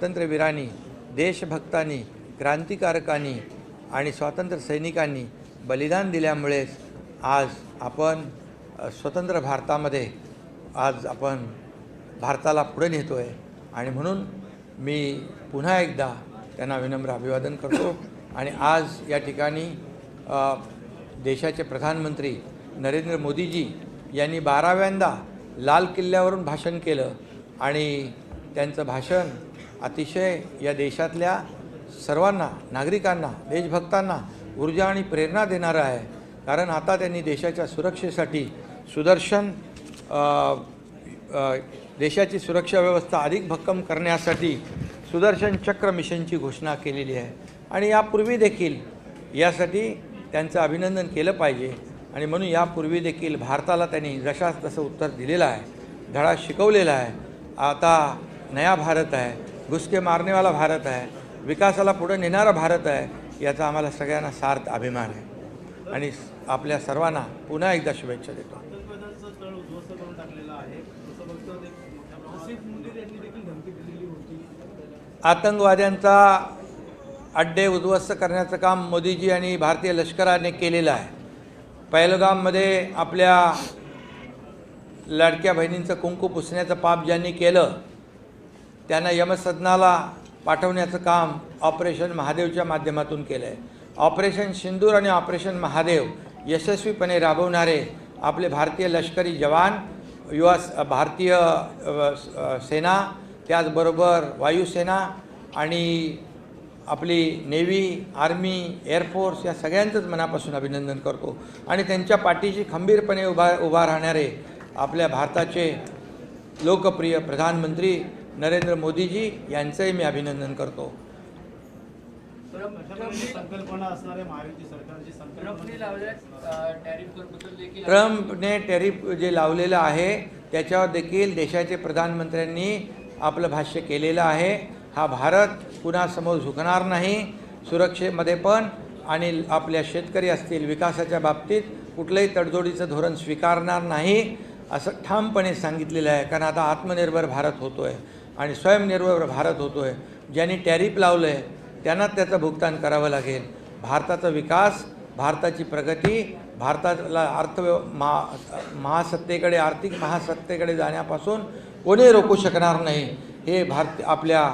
स्वातंत्र्यवीरांनी देशभक्तांनी क्रांतिकारकांनी आणि स्वातंत्र्य सैनिकांनी बलिदान दिल्यामुळेच आज आपण स्वतंत्र भारतामध्ये आज आपण भारताला पुढे नेतो आहे आणि म्हणून मी पुन्हा एकदा त्यांना विनम्र अभिवादन करतो. आणि आज या ठिकाणी देशाचे प्रधानमंत्री नरेंद्र मोदीजी यांनी बाराव्यांदा लाल किल्ल्यावरून भाषण केलं. आणि त्यांचं भाषण अतिशय या देशातल्या सर्वांना नागरिकांना देशभक्तांना ऊर्जा आणि प्रेरणा देणारं आहे. कारण आता त्यांनी देशाच्या सुरक्षेसाठी सुदर्शन देशाची सुरक्षा व्यवस्था अधिक भक्कम करण्यासाठी सुदर्शन चक्र मिशनची घोषणा केलेली आहे. आणि यापूर्वी देखील यासाठी त्यांचं अभिनंदन केलं पाहिजे. आणि म्हणून यापूर्वी देखील भारताला त्यांनी जशास तसं उत्तर दिलेलं आहे. धडा शिकवलेला आहे. आता नया भारत आहे. घुसके मारनेवाला भारत आहे विकासाला पुढे नेणारा भारत आहे याचा आम्हाला सगळ्यांना सार्थ अभिमान आहे आणि आपल्या सर्वांना पुन्हा एकदा शुभेच्छा देतो. आतंकवाद्यांचा अड्डे उद्ध्वस्त करण्याचं काम मोदीजी आणि भारतीय लष्कराने केलेलं आहे. पहलगाममध्ये आपल्या लाडक्या बहिणींचं कुंकू पुसण्याचं पाप ज्यांनी केलं त्यांना यमसदनाला पाठवण्याचं काम ऑपरेशन महादेवच्या माध्यमातून केलं आहे ऑपरेशन सिंदूर आणि ऑपरेशन महादेव यशस्वीपणे राबवणारे आपले भारतीय लष्करी जवान युवा भारतीय सेना त्याचबरोबर वायुसेना आणि आपली नेव्ही आर्मी एअरफोर्स या सगळ्यांचंच मनापासून अभिनंदन करतो. आणि त्यांच्या पाठीशी खंबीरपणे उभा उभा राहणारे आपल्या भारताचे लोकप्रिय प्रधानमंत्री नरेंद्र मोदीजी यांचंही मी अभिनंदन करतो. बद्दल देखील ट्रम्पने टॅरिफ जे लावलेलं आहे त्याच्यावर देखील देशाचे प्रधानमंत्र्यांनी आपलं भाष्य केलेलं आहे. हा भारत पुन्हा समोर झुकणार नाही सुरक्षेमध्ये पण आणि आपल्या शेतकरी असतील विकासाच्या बाबतीत कुठलंही तडजोडीचं धोरण स्वीकारणार नाही असं ठामपणे सांगितलेलं आहे. कारण आता आत्मनिर्भर भारत होतो आहे आणि स्वयंनिर्भर भारत होतो आहे ज्यांनी टॅरिफ लावलं आहे त्यांनाच त्याचं भुगतान करावं लागेल. भारताचा विकास भारताची प्रगती भारताला अर्थव्यव महा महासत्तेकडे आर्थिक महासत्तेकडे जाण्यापासून कोणी रोखू शकणार नाही हे भारत आपल्या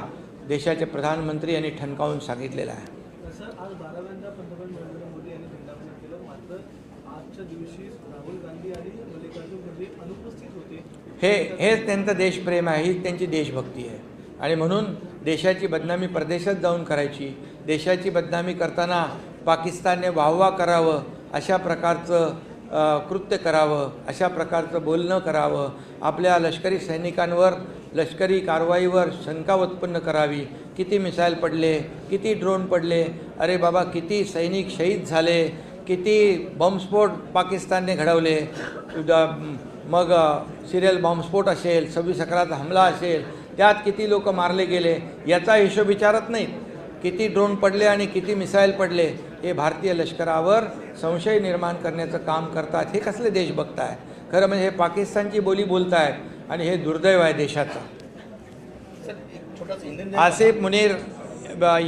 देशाचे प्रधानमंत्री यांनी ठणकावून सांगितलेलं आहे. आजच्या दिवशी राहुल गांधी आणि मल्लिकार्जुन खरगे अनुपस्थित होते. हे हेच त्यांचं देशप्रेम आहे हीच त्यांची देशभक्ती आहे. आणि म्हणून देशाची बदनामी परदेशात जाऊन करायची देशाची बदनामी करताना पाकिस्तानने वाहवा करावं अशा प्रकारचं कृत्य करावं अशा प्रकारचं बोलणं करावं आपल्या लष्करी सैनिकांवर लष्करी कारवाईवर शंका उत्पन्न करावी. किती मिसाईल पडले किती ड्रोन पडले अरे बाबा किती सैनिक शहीद झाले किती बॉम्बस्फोट पाकिस्तानने घडवले मग सिरियल बॉम्बस्फोट असेल सव्वीस अकराचा हमला असेल त्यात किती लोक मारले गेले याचा हिशोब विचारत नाहीत. किती ड्रोन पडले आणि किती मिसाईल पडले हे भारतीय लष्करावर संशय निर्माण करण्याचं काम करतात हे कसले देशभक्त आहे खरं म्हणजे हे पाकिस्तानची बोली बोलत आहेत आणि हे दुर्दैव आहे देशाचं. आसिफ मुनीर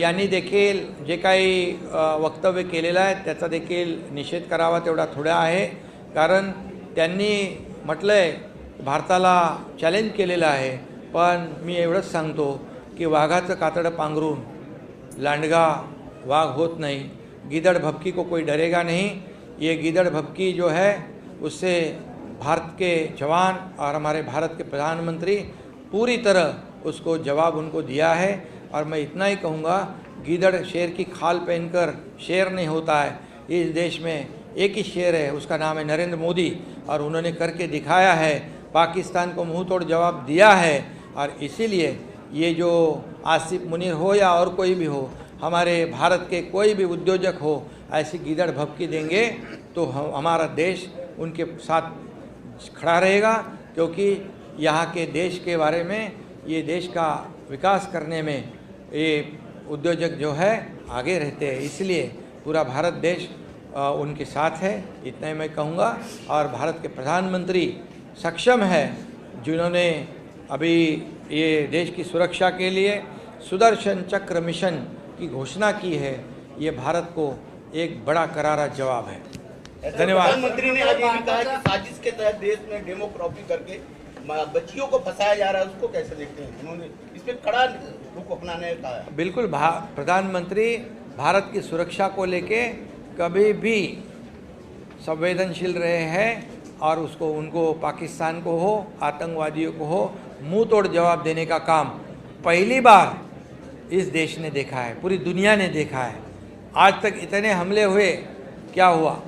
यांनी देखील जे काही वक्तव्य केलेलं आहे त्याचा देखील निषेध करावा तेवढा थोडा आहे. कारण त्यांनी म्हटलं आहे भारताला चॅलेंज केलेलं आहे. पण मी एवढंच सांगतो की वाघाचं कातडं पांघरून लांडगा वाघ होत नाही. गिदड़ भपकी को कोई डरेगा नहीं. ये गिदड़ भपकी जो है उससे भारत के जवान और हमारे भारत के प्रधानमंत्री पूरी तरह उसको जवाब उनको दिया है। और मैं इतना ही कहूँगा, गीदड़ शेर की खाल पहनकर शेर नहीं होता है। इस देश में एक ही शेर है, उसका नाम है नरेंद्र मोदी और उन्होंने करके दिखाया है, पाकिस्तान को मुँह तोड़ जवाब दिया है। और इसीलिए ये जो आसिफ मुनीर हो या और कोई भी हो, हमारे भारत के कोई भी उद्योजक हो, ऐसी गिदड़ भपकी देंगे तो हम, हमारा देश उनके साथ खड़ा रहेगा, क्योंकि यहाँ के देश के बारे में, ये देश का विकास करने में ये उद्योजक जो है आगे रहते हैं। इसलिए पूरा भारत देश उनके साथ है इतना ही मैं कहूँगा। और भारत के प्रधानमंत्री सक्षम है जिन्होंने अभी ये देश की सुरक्षा के लिए सुदर्शन चक्र मिशन की घोषणा की है ये भारत को एक बड़ा करारा जवाब है। ऐसा धन्यवाद। प्रधानमंत्री ने आज ये भी कहा कि साजिश के तहत देश में डेमोक्रॉपी करके बच्चियों को फंसाया जा रहा है, उसको कैसे देखते हैं? उन्होंने इस पे कड़ा रुख अपनाने का बिल्कुल, भा, प्रधानमंत्री भारत की सुरक्षा को लेके कभी भी संवेदनशील रहे हैं और उसको, उनको पाकिस्तान को हो, आतंकवादियों को हो, मुँह तोड़ जवाब देने का काम पहली बार इस देश ने देखा है, पूरी दुनिया ने देखा है। आज तक इतने हमले हुए, क्या हुआ?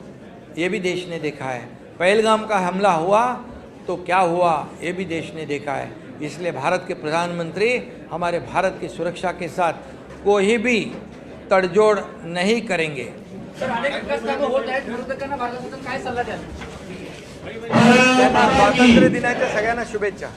ये भी देश ने देखा है। पहलगाम का हमला हुआ तो क्या हुआ? ये भी देश ने देखा है। इसलिए भारत के प्रधानमंत्री हमारे भारत की सुरक्षा के साथ कोई भी तडजोड नहीं करेंगे। स्वातंत्र स्वातंत्र्य दिनाच्या सगळ्यांना शुभेच्छा।